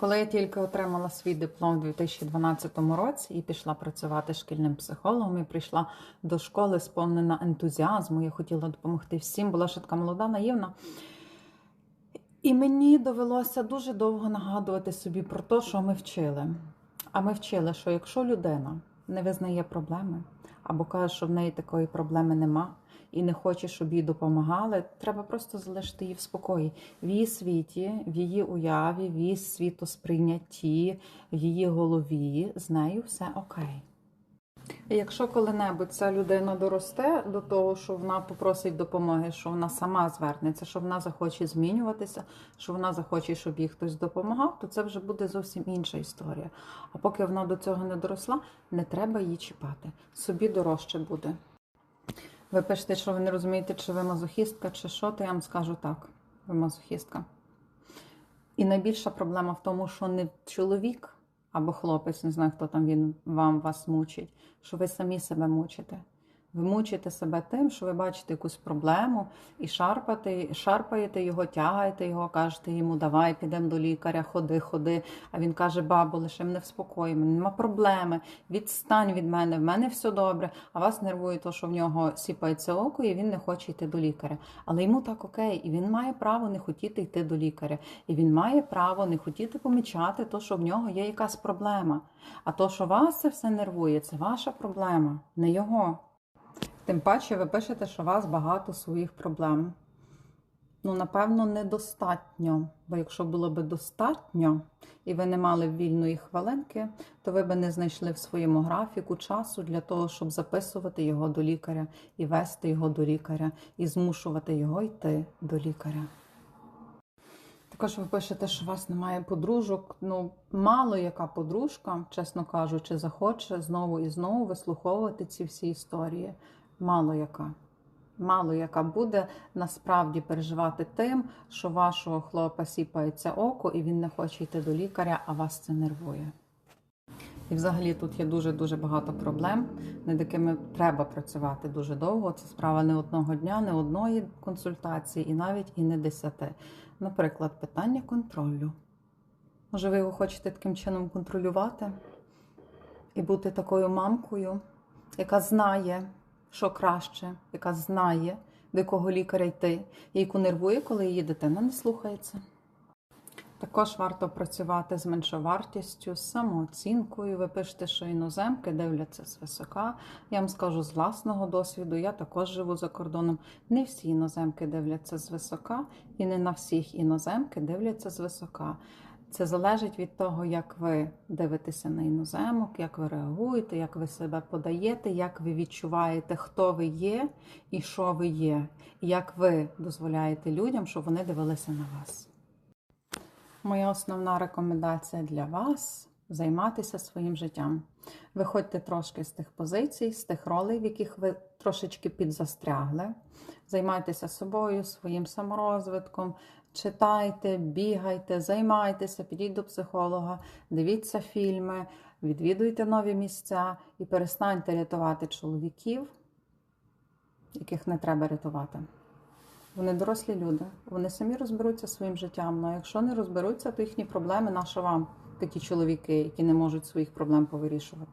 Коли я тільки отримала свій диплом у 2012 році і пішла працювати шкільним психологом, і прийшла до школи сповнена ентузіазму, я хотіла допомогти всім, була така молода, наївна. І мені довелося дуже довго нагадувати собі про те, що ми вчили. А ми вчили, що якщо людина не визнає проблеми або каже, що в неї такої проблеми нема, і не хоче, щоб їй допомагали, треба просто залишити її в спокої. В її світі, в її уяві, в її світосприйнятті, в її голові з нею все окей. Якщо коли-небудь ця людина доросте до того, що вона попросить допомоги, що вона сама звернеться, що вона захоче змінюватися, що вона захоче, щоб їй хтось допомагав, то це вже буде зовсім інша історія. А поки вона до цього не доросла, не треба її чіпати. Собі дорожче буде. Ви пишете, що ви не розумієте, чи ви мазохістка, чи що, то я вам скажу так: ви мазохістка. І найбільша проблема в тому, що не чоловік або хлопець, не знаю, хто там він вам вас мучить, що ви самі себе мучите. Ви мучите себе тим, що ви бачите якусь проблему і шарпати, шарпаєте його, тягаєте його, кажете йому, давай підемо до лікаря, ходи, ходи. А він каже, бабу, лише мене в спокої, нема проблеми, відстань від мене, в мене все добре. А вас нервує те, що в нього сіпається око, і він не хоче йти до лікаря. Але йому так окей, і він має право не хотіти йти до лікаря. І він має право не хотіти помічати то, що в нього є якась проблема. А то, що вас це все нервує, це ваша проблема, не його. Тим паче ви пишете, що у вас багато своїх проблем. Ну, напевно, недостатньо. Бо якщо було б достатньо, і ви не мали вільної хвилинки, то ви б не знайшли в своєму графіку часу для того, щоб записувати його до лікаря і вести його до лікаря, і змушувати його йти до лікаря. Також ви пишете, що у вас немає подружок. Ну, мало яка подружка, чесно кажучи, захоче знову і знову вислуховувати ці всі історії. Мало яка. Мало яка буде насправді переживати тим, що вашого хлопа сіпається око, і він не хоче йти до лікаря, а вас це нервує. І взагалі тут є дуже-дуже багато проблем, над якими треба працювати дуже довго. Це справа не одного дня, не одної консультації, і навіть і не десяти. Наприклад, питання контролю. Може, ви його хочете таким чином контролювати і бути такою мамкою, яка знає, що краще, яка знає, до якого лікаря йти, яку нервує, коли її дитина не слухається. Також варто працювати з меншовартістю, з самооцінкою. Ви пишете, що іноземки дивляться свисока. Я вам скажу з власного досвіду, я також живу за кордоном. Не всі іноземки дивляться звисока, і не на всіх іноземки дивляться звисока. Це залежить від того, як ви дивитеся на іноземок, як ви реагуєте, як ви себе подаєте, як ви відчуваєте, хто ви є і що ви є, і як ви дозволяєте людям, щоб вони дивилися на вас. Моя основна рекомендація для вас займатися своїм життям. Виходьте трошки з тих позицій, з тих ролей, в яких ви трошечки підзастрягли. Займайтеся собою, своїм саморозвитком, читайте, бігайте, займайтеся, підіть до психолога, дивіться фільми, відвідуйте нові місця і перестаньте рятувати чоловіків, яких не треба рятувати. Вони дорослі люди, вони самі розберуться своїм життям. Ну, а якщо не розберуться, то їхні проблеми наша вам, такі чоловіки, які не можуть своїх проблем повирішувати.